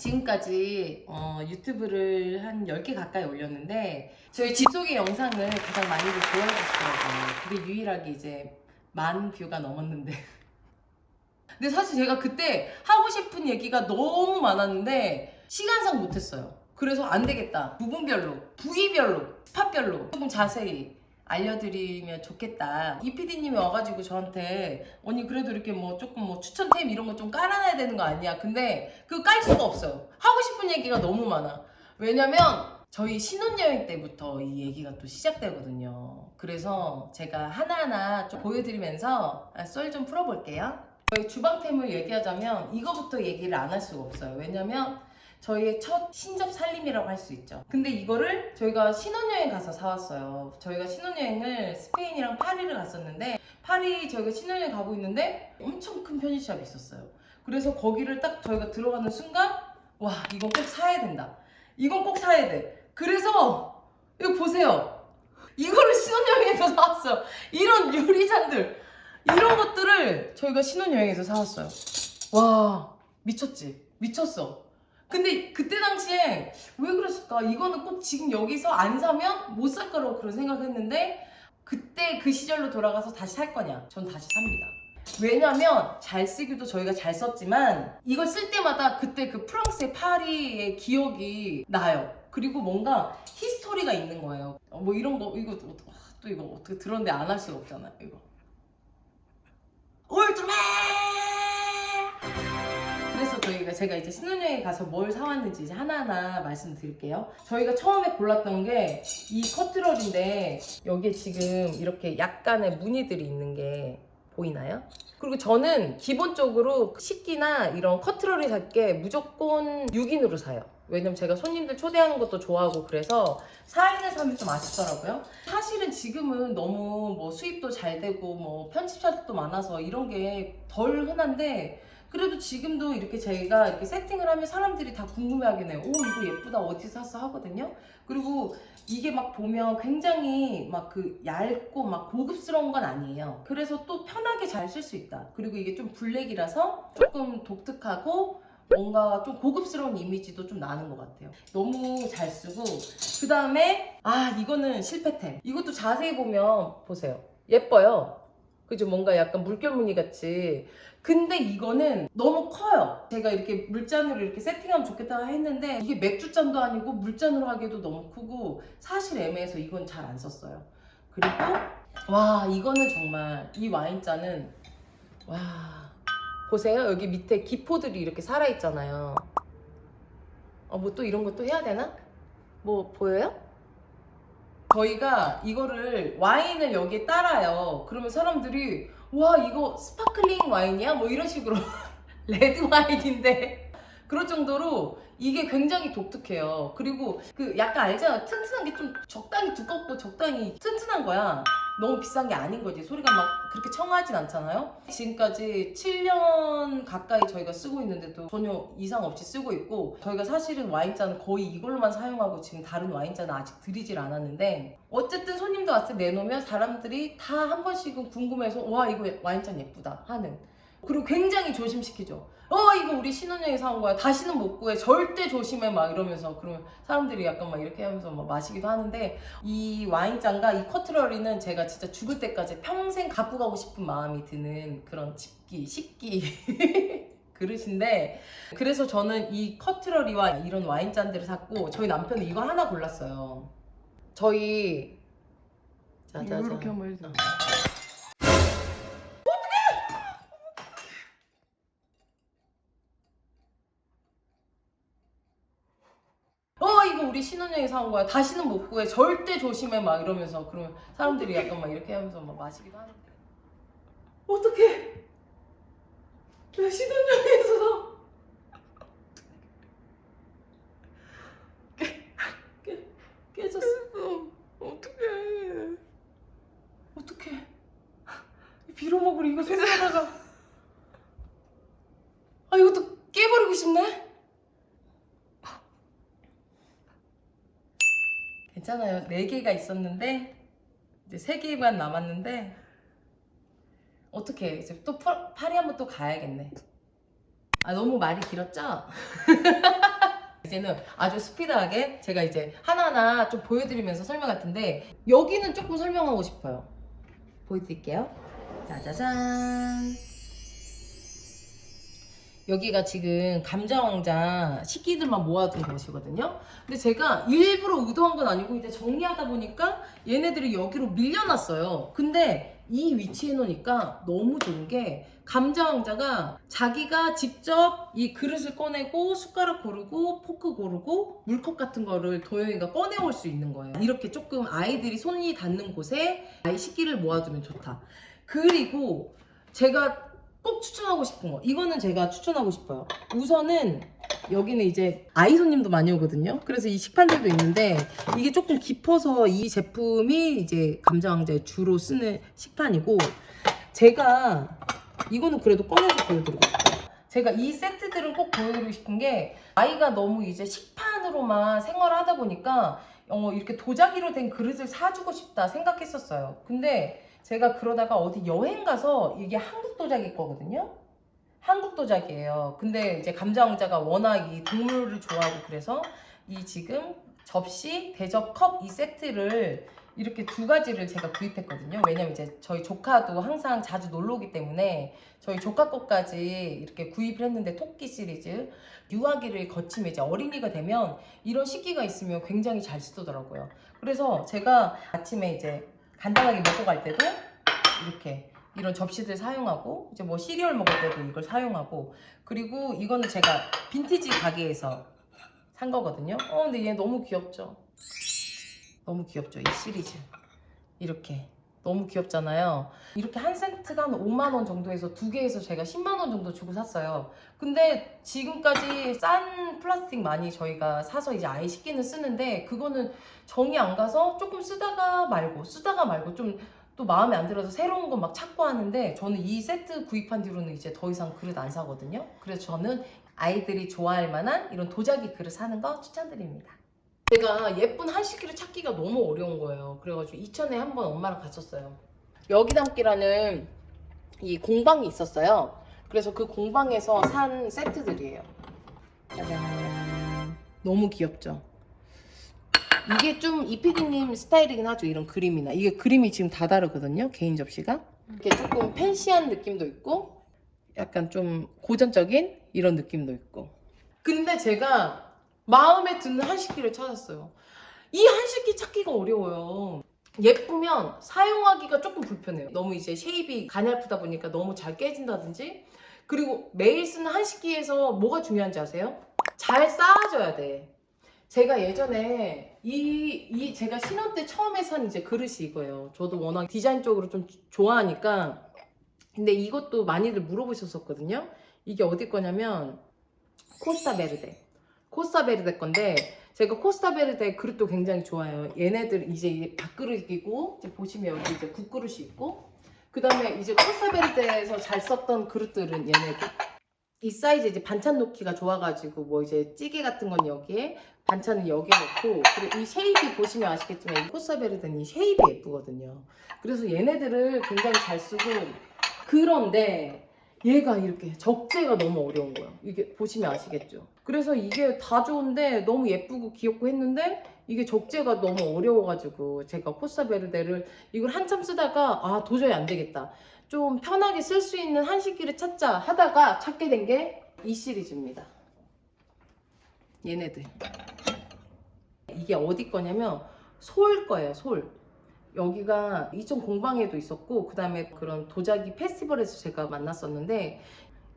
지금까지 어, 유튜브를 한 10개 가까이 올렸는데 저희 집 속의 영상을 가장 많이들 좋아해 주시더라고요. 그게 유일하게 이제 만 뷰가 넘었는데 근데 사실 제가 그때 하고 싶은 얘기가 너무 많았는데 시간상 못했어요. 그래서 안 되겠다. 부분별로, 부위별로, 스팟별로 조금 자세히 알려드리면 좋겠다. 이 PD님이 와가지고 저한테 언니 그래도 이렇게 뭐 조금 뭐 추천템 이런 거 좀 깔아놔야 되는 거 아니야? 근데 그거 깔 수가 없어요. 하고 싶은 얘기가 너무 많아. 왜냐면 저희 신혼여행 때부터 이 얘기가 또 시작되거든요. 그래서 제가 하나하나 좀 보여드리면서 썰 좀 풀어볼게요. 저희 주방템을 얘기하자면 이거부터 얘기를 안 할 수가 없어요. 왜냐면 저희의 첫 신접 살림이라고 할 수 있죠. 근데 이거를 저희가 신혼여행 가서 사왔어요. 저희가 신혼여행을 스페인이랑 파리를 갔었는데 파리 저희가 신혼여행 가고 있는데 엄청 큰 편의점이 있었어요. 그래서 거기를 딱 저희가 들어가는 순간 와 이건 꼭 사야 된다. 이건 꼭 사야 돼. 그래서 이거 보세요. 이거를 신혼여행에서 사왔어요. 이런 유리잔들 이런 것들을 저희가 신혼여행에서 사왔어요. 와 미쳤지? 미쳤어. 근데 그때 당시에 왜 그랬을까? 이거는 꼭 지금 여기서 안 사면 못 살 거라고 그런 생각했는데 그때 그 시절로 돌아가서 다시 살 거냐? 전 다시 삽니다. 왜냐면 잘 쓰기도 저희가 잘 썼지만 이걸 쓸 때마다 그때 그 프랑스의 파리의 기억이 나요. 그리고 뭔가 히스토리가 있는 거예요. 어, 뭐 이런 거 이거 또, 또 이거 어떻게 들었는데 안 할 수가 없잖아요. 이거 울트라맨! 저희가 제가 이제 신혼여행 가서 뭘 사왔는지 이제 하나하나 말씀드릴게요. 저희가 처음에 골랐던 게 이 커트럴인데 여기에 지금 이렇게 약간의 무늬들이 있는 게 보이나요? 그리고 저는 기본적으로 식기나 이런 커트럴이 살게 무조건 6인으로 사요. 왜냐면 제가 손님들 초대하는 것도 좋아하고 그래서 4인을 사면 좀 아쉽더라고요. 사실은 지금은 너무 뭐 수입도 잘 되고 뭐 편집자들도 많아서 이런 게 덜 흔한데 그래도 지금도 이렇게 저희가 이렇게 세팅을 하면 사람들이 다 궁금해하긴 해요. 오 이거 예쁘다 어디서 샀어 하거든요. 그리고 이게 막 보면 굉장히 막 그 얇고 막 고급스러운 건 아니에요. 그래서 또 편하게 잘 쓸 수 있다. 그리고 이게 좀 블랙이라서 조금 독특하고 뭔가 좀 고급스러운 이미지도 좀 나는 것 같아요. 너무 잘 쓰고 그 다음에 아 이거는 실패템. 이것도 자세히 보면 보세요. 예뻐요. 그죠? 뭔가 약간 물결 무늬 같이. 근데 이거는 너무 커요. 제가 이렇게 물잔으로 이렇게 세팅하면 좋겠다 했는데 이게 맥주잔도 아니고 물잔으로 하기에도 너무 크고 사실 애매해서 이건 잘 안 썼어요. 그리고 와 이거는 정말 이 와인잔은 와 보세요 여기 밑에 기포들이 이렇게 살아 있잖아요. 어 뭐 또 이런 것도 해야 되나? 뭐 보여요? 저희가 이거를 와인을 여기에 따라요. 그러면 사람들이 와 이거 스파클링 와인이야? 뭐 이런 식으로 레드 와인인데 그럴 정도로 이게 굉장히 독특해요. 그리고 그 약간 알잖아 튼튼한 게 좀 적당히 두껍고 적당히 튼튼한 거야. 너무 비싼 게 아닌 거지. 소리가 막 그렇게 청하진 않잖아요. 지금까지 7년 가까이 저희가 쓰고 있는데도 전혀 이상 없이 쓰고 있고 저희가 사실은 와인잔은 거의 이걸로만 사용하고 지금 다른 와인잔은 아직 드리질 않았는데 어쨌든 손님들 왔을 때 내놓으면 사람들이 다 한 번씩은 궁금해서 와 이거 와인잔 예쁘다 하는 그리고 굉장히 조심시키죠. 어 이거 우리 신혼여행 사온 거야. 다시는 못 구해. 절대 조심해 막 이러면서 그러면 사람들이 약간 막 이렇게 하면서 막 마시기도 하는데 이 와인잔과 이 커트러리는 제가 진짜 죽을 때까지 평생 갖고 가고 싶은 마음이 드는 그런 집기, 식기 그릇인데 그래서 저는 이 커트러리와 이런 와인잔들을 샀고 저희 남편은 이거 하나 골랐어요. 저희 짜자자. 이렇게 한번. 어 우리 신혼여행 사온 거야. 다시는 못 구해. 절대 조심해. 막 이러면서 그러면 사람들이 약간 막 이렇게 하면서 막 마시기도 하는데. 어떡해? 나 신혼여행에서 깨, 깨, 깨졌어 어떡해. 어떡해 빌어먹으러 이거 손에다가 아 이것도 깨버리고 싶네 괜찮아요. 네 개가 있었는데 이제 세 개만 남았는데 어떻게 이제 또 파- 파리 한번 또 가야겠네. 아 너무 말이 길었죠? 이제는 아주 스피드하게 제가 이제 하나하나 좀 보여드리면서 설명할 텐데 여기는 조금 설명하고 싶어요. 보여드릴게요. 짜자잔. 여기가 지금 감자왕자 식기들만 모아둔 곳이거든요. 근데 제가 일부러 의도한 건 아니고 이제 정리하다 보니까 얘네들이 여기로 밀려났어요. 근데 이 위치에 놓으니까 너무 좋은 게 감자왕자가 자기가 직접 이 그릇을 꺼내고 숟가락 고르고 포크 고르고 물컵 같은 거를 도영이가 꺼내올 수 있는 거예요. 이렇게 조금 아이들이 손이 닿는 곳에 아이 식기를 모아두면 좋다. 그리고 제가 꼭 추천하고 싶은 거. 이거는 제가 추천하고 싶어요. 우선은 여기는 이제 아이 손님도 많이 오거든요. 그래서 이 식판들도 있는데 이게 조금 깊어서 이 제품이 이제 감자왕자에 주로 쓰는 식판이고 제가 이거는 그래도 꺼내서 보여드리고 싶어요. 제가 이 세트들은 꼭 보여드리고 싶은 게 아이가 너무 이제 식판으로만 생활을 하다 보니까 어, 이렇게 도자기로 된 그릇을 사주고 싶다 생각했었어요. 근데 제가 그러다가 어디 여행 가서 이게 한국 도자기 거거든요. 한국 도자기예요. 근데 이제 감자왕자가 워낙 이 동물을 좋아하고 그래서 이 지금 접시, 대접, 컵 이 세트를 이렇게 두 가지를 제가 구입했거든요. 왜냐면 이제 저희 조카도 항상 자주 놀러 오기 때문에 저희 조카 것까지 이렇게 구입을 했는데 토끼 시리즈 유아기를 거치면 이제 어린이가 되면 이런 식기가 있으면 굉장히 잘 쓰더라고요. 그래서 제가 아침에 이제 간단하게 먹고 갈 때도 이렇게 이런 접시들 사용하고 이제 뭐 시리얼 먹을 때도 이걸 사용하고 그리고 이거는 제가 빈티지 가게에서 산 거거든요. 어 근데 얘 너무 귀엽죠. 너무 귀엽죠 이 시리즈 이렇게 너무 귀엽잖아요. 이렇게 한 세트가 한 5만 원 정도에서 두 개에서 제가 10만 원 정도 주고 샀어요. 근데 지금까지 싼 플라스틱 많이 저희가 사서 이제 아이 식기는 쓰는데 그거는 정이 안 가서 조금 쓰다가 말고 쓰다가 말고 좀 또 마음에 안 들어서 새로운 거 막 찾고 하는데 저는 이 세트 구입한 뒤로는 이제 더 이상 그릇 안 사거든요. 그래서 저는 아이들이 좋아할 만한 이런 도자기 그릇 사는 거 추천드립니다. 제가 예쁜 한식기를 찾기가 너무 어려운 거예요. 그래가지고 이천에 한 번 엄마랑 갔었어요. 여기 담기라는 이 공방이 있었어요. 그래서 그 공방에서 산 세트들이에요. 짜잔. 너무 귀엽죠? 이게 좀 이피디님 스타일이긴 하죠. 이런 그림이나. 이게 그림이 지금 다 다르거든요. 개인 접시가. 이게 조금 팬시한 느낌도 있고, 약간 좀 고전적인 이런 느낌도 있고. 근데 제가 마음에 드는 한식기를 찾았어요. 이 한식기 찾기가 어려워요. 예쁘면 사용하기가 조금 불편해요. 너무 이제 쉐입이 가냘프다 보니까 너무 잘 깨진다든지. 그리고 매일 쓰는 한식기에서 뭐가 중요한지 아세요? 잘 쌓아줘야 돼. 제가 예전에 이, 이 제가 신혼 때 처음에 산 이제 그릇이 이거예요. 저도 워낙 디자인 쪽으로 좀 좋아하니까. 근데 이것도 많이들 물어보셨었거든요. 이게 어디 거냐면 코스타 베르데. 코스타 베르데 건데 제가 코스타 베르데 그릇도 굉장히 좋아해요. 얘네들 이제 이 밥그릇이고 이제 보시면 여기 이제 국그릇이 있고 그 다음에 이제 코스타 베르데에서 잘 썼던 그릇들은 얘네들 이 사이즈 이제 반찬 놓기가 좋아가지고 뭐 이제 찌개 같은 건 여기에 반찬은 여기에 놓고 그리고 이 쉐입이 보시면 아시겠지만 이 코스베르는 이 쉐입이 예쁘거든요. 그래서 얘네들을 굉장히 잘 쓰고 그런데 얘가 이렇게 적재가 너무 어려운 거예요. 이게 보시면 아시겠죠? 그래서 이게 다 좋은데 너무 예쁘고 귀엽고 했는데 이게 적재가 너무 어려워가지고 제가 코스베르데를 이걸 한참 쓰다가 아 도저히 안 되겠다. 좀 편하게 쓸 수 있는 한식기를 찾자 하다가 찾게 된 게 이 시리즈입니다. 얘네들. 이게 어디 거냐면 솔 거예요, 솔. 여기가 이천 공방에도 있었고 그 다음에 그런 도자기 페스티벌에서 제가 만났었는데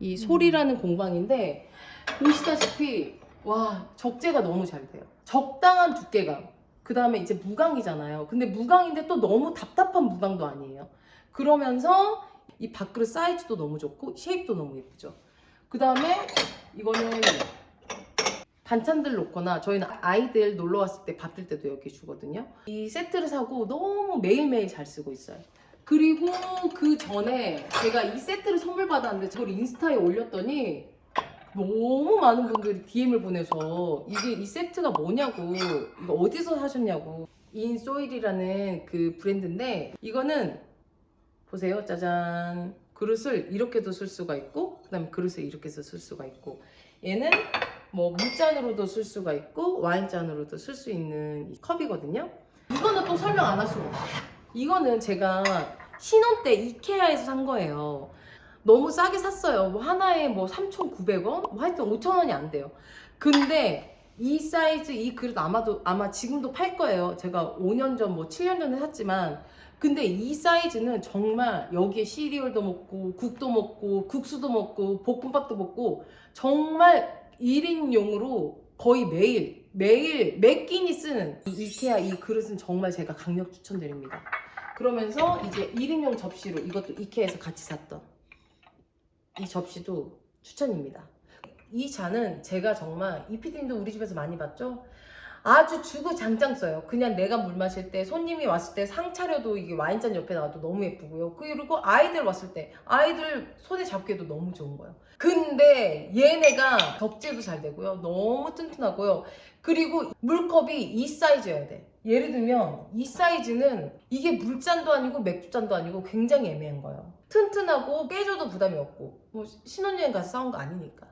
이 솔이라는 공방인데 보시다시피 와 적재가 너무 잘 돼요. 적당한 두께감. 그 다음에 이제 무광이잖아요. 근데 무광인데 또 너무 답답한 무광도 아니에요. 그러면서 이 밥그릇 사이즈도 너무 좋고 쉐입도 너무 예쁘죠. 그 다음에 이거는 반찬들 놓거나 저희는 아이들 놀러 왔을 때 밥 줄 때도 여기 주거든요. 이 세트를 사고 너무 매일매일 잘 쓰고 있어요. 그리고 그 전에 제가 이 세트를 선물 받았는데 그걸 인스타에 올렸더니 너무 많은 분들이 DM을 보내서 이게 이 세트가 뭐냐고 이거 어디서 사셨냐고 인소일이라는 그 브랜드인데 이거는 보세요 짜잔 그릇을 이렇게도 쓸 수가 있고 그 다음에 그릇을 이렇게 해서 쓸 수가 있고 얘는 뭐 물잔으로도 쓸 수가 있고 와인잔으로도 쓸 수 있는 이 컵이거든요. 이거는 또 설명 안 할 수가 없어요. 이거는 제가 신혼 때 이케아에서 산 거예요. 너무 싸게 샀어요. 뭐 하나에 뭐 3,900원? 뭐 하여튼 5,000원이 안 돼요. 근데 이 사이즈 이 그릇 아마도 아마 지금도 팔 거예요. 제가 5년 전 뭐 7년 전에 샀지만 근데 이 사이즈는 정말 여기에 시리얼도 먹고 국도 먹고 국수도 먹고 볶음밥도 먹고 정말 1인용으로 거의 매일 매일 매 끼니 쓰는 이 이케아 이 그릇은 정말 제가 강력 추천드립니다. 그러면서 이제 1인용 접시로 이것도 이케아에서 같이 샀던 이 접시도 추천입니다. 이 잔은 제가 정말 이 피디님도 우리 집에서 많이 봤죠? 아주 주구장창 써요. 그냥 내가 물 마실 때 손님이 왔을 때 상 차려도 이게 와인잔 옆에 놔도 너무 예쁘고요. 그리고 아이들 왔을 때 아이들 손에 잡기에도 너무 좋은 거예요. 근데 얘네가 격제도 잘 되고요. 너무 튼튼하고요. 그리고 물컵이 이 사이즈여야 돼. 예를 들면 이 사이즈는 이게 물잔도 아니고 맥주잔도 아니고 굉장히 애매한 거예요. 튼튼하고 깨져도 부담이 없고 뭐 신혼여행 가서 사온 거 아니니까.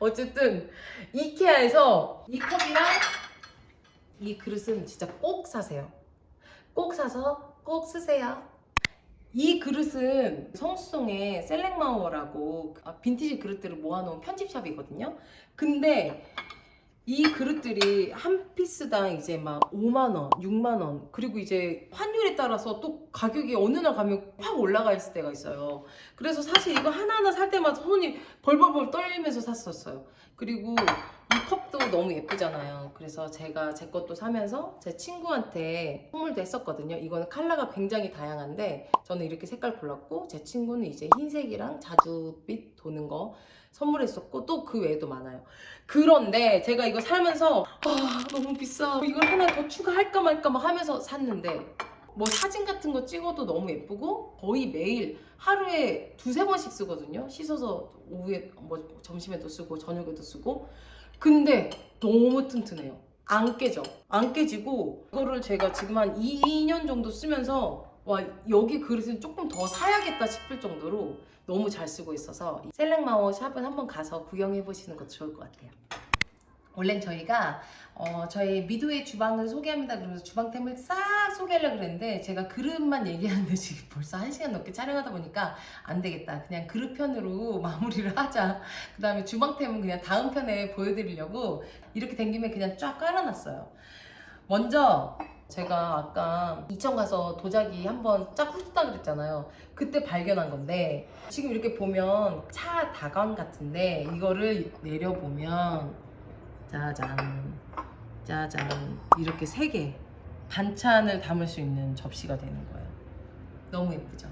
어쨌든 이케아에서 이 컵이랑 이 그릇은 진짜 꼭 사세요. 꼭 사서 꼭 쓰세요. 이 그릇은 성수동에 셀렉마워라고 아, 빈티지 그릇들을 모아놓은 편집샵이거든요. 근데 이 그릇들이 한 피스당 이제 막 5만 원, 6만 원, 그리고 이제 환율에 따라서 또 가격이 어느 날 가면 확 올라가 있을 때가 있어요. 그래서 사실 이거 하나하나 살 때마다 손이 벌벌벌 떨리면서 샀었어요. 그리고 이 컵도 너무 예쁘잖아요. 그래서 제가 제 것도 사면서 제 친구한테 선물도 했었거든요. 이거는 컬러가 굉장히 다양한데 저는 이렇게 색깔 골랐고 제 친구는 이제 흰색이랑 자주빛 도는 거 선물했었고 또 그 외에도 많아요. 그런데 제가 이거 살면서 아 너무 비싸. 이걸 하나 더 추가할까 말까 막 하면서 샀는데 뭐 사진 같은 거 찍어도 너무 예쁘고 거의 매일 하루에 두세 번씩 쓰거든요. 씻어서 오후에 뭐 점심에도 쓰고 저녁에도 쓰고 근데 너무 튼튼해요. 안 깨져. 안 깨지고 이거를 제가 지금 한 2년 정도 쓰면서 와 여기 그릇은 조금 더 사야겠다 싶을 정도로 너무 잘 쓰고 있어서 이 셀렉마워 샵은 한번 가서 구경해 보시는 것도 좋을 것 같아요. 원래는 저희가 어, 저희 미도의 주방을 소개합니다. 그러면서 주방템을 싹 소개하려고 그랬는데 제가 그릇만 얘기하는데 지금 벌써 1시간 넘게 촬영하다 보니까 안 되겠다. 그냥 그릇 편으로 마무리를 하자. 그 다음에 주방템은 그냥 다음 편에 보여드리려고 이렇게 된 김에 그냥 쫙 깔아놨어요. 먼저 제가 아까 이천 가서 도자기 한번 쫙 훑었다 그랬잖아요. 그때 발견한 건데 지금 이렇게 보면 차 다관 같은데 이거를 내려보면 짜잔 짜잔 이렇게 세 개 반찬을 담을 수 있는 접시가 되는 거예요. 너무 예쁘죠?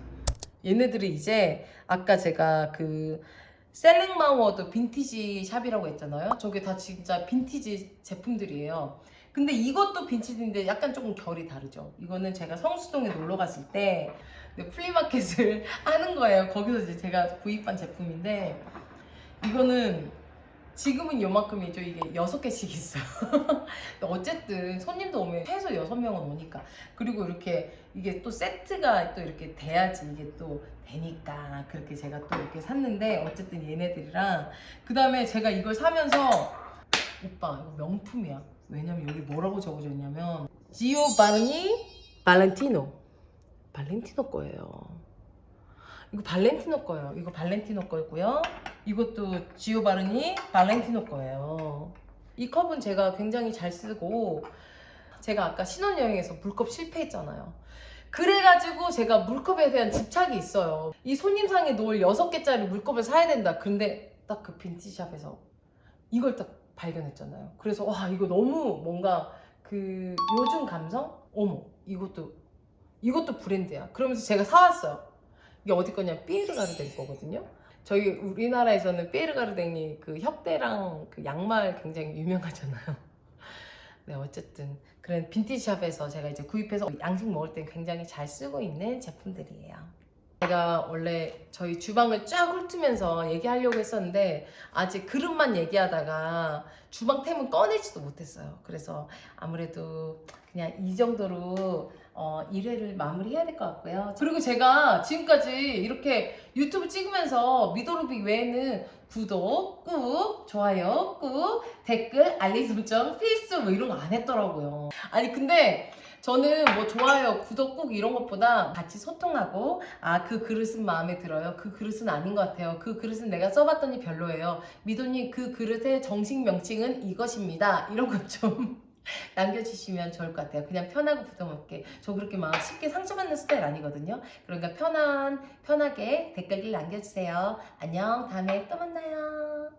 얘네들이 이제 아까 제가 그 셀렉마워도 빈티지 샵이라고 했잖아요. 저게 다 진짜 빈티지 제품들이에요. 근데 이것도 빈티지인데 약간 조금 결이 다르죠. 이거는 제가 성수동에 놀러 갔을 때 플리마켓을 하는 거예요. 거기서 이제 제가 구입한 제품인데 이거는 지금은 요만큼이죠. 이게 여섯 개씩 있어요. 근데 어쨌든 손님도 오면 최소 여섯 명은 오니까 그리고 이렇게 이게 또 세트가 또 이렇게 돼야지 이게 또 되니까 그렇게 제가 또 이렇게 샀는데 어쨌든 얘네들이랑 그 다음에 제가 이걸 사면서 오빠 이거 명품이야. 왜냐면 여기 뭐라고 적어져 있냐면 지오바니 발렌티노 발렌티노 거예요. 이거 발렌티노 거예요. 이거 발렌티노 거고요. 이것도 지오 바르니 발렌티노 거예요. 이 컵은 제가 굉장히 잘 쓰고 제가 아까 신혼여행에서 물컵 실패했잖아요. 그래가지고 제가 물컵에 대한 집착이 있어요. 이 손님상에 놓을 6개짜리 물컵을 사야 된다. 근데 딱 그 빈티샵에서 이걸 딱 발견했잖아요. 그래서 와 이거 너무 뭔가 그 요즘 감성? 어머 이것도 이것도 브랜드야. 그러면서 제가 사왔어요. 이게 어디 거냐 피에르 가르덴 거거든요. 저희 우리나라에서는 피에르 가르덴이 그 혁대랑 그 양말 굉장히 유명하잖아요. 네 어쨌든 그런 빈티지 샵에서 제가 이제 구입해서 양식 먹을 땐 굉장히 잘 쓰고 있는 제품들이에요. 제가 원래 저희 주방을 쫙 훑으면서 얘기하려고 했었는데 아직 그릇만 얘기하다가 주방템은 꺼내지도 못했어요. 그래서 아무래도 그냥 이 정도로 어, 1회를 마무리해야 될 것 같고요. 그리고 제가 지금까지 이렇게 유튜브 찍으면서 미도루비 외에는 구독 꾹, 좋아요 꾹, 댓글, 알림 설정, 필수 뭐 이런 거 안 했더라고요. 아니 근데 저는 뭐 좋아요, 구독 꾹 이런 것보다 같이 소통하고 아 그 그릇은 마음에 들어요. 그 그릇은 아닌 것 같아요. 그 그릇은 내가 써봤더니 별로예요. 미도님 그 그릇의 정식 명칭은 이것입니다. 이런 것 좀 남겨주시면 좋을 것 같아요. 그냥 편하고 부담 없게. 저 그렇게 막 쉽게 상처받는 스타일 아니거든요. 그러니까 편한 편하게 댓글을 남겨주세요. 안녕. 다음에 또 만나요.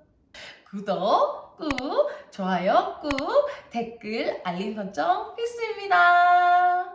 구독 꾹, 좋아요 꾹, 댓글, 알림 설정 필수입니다.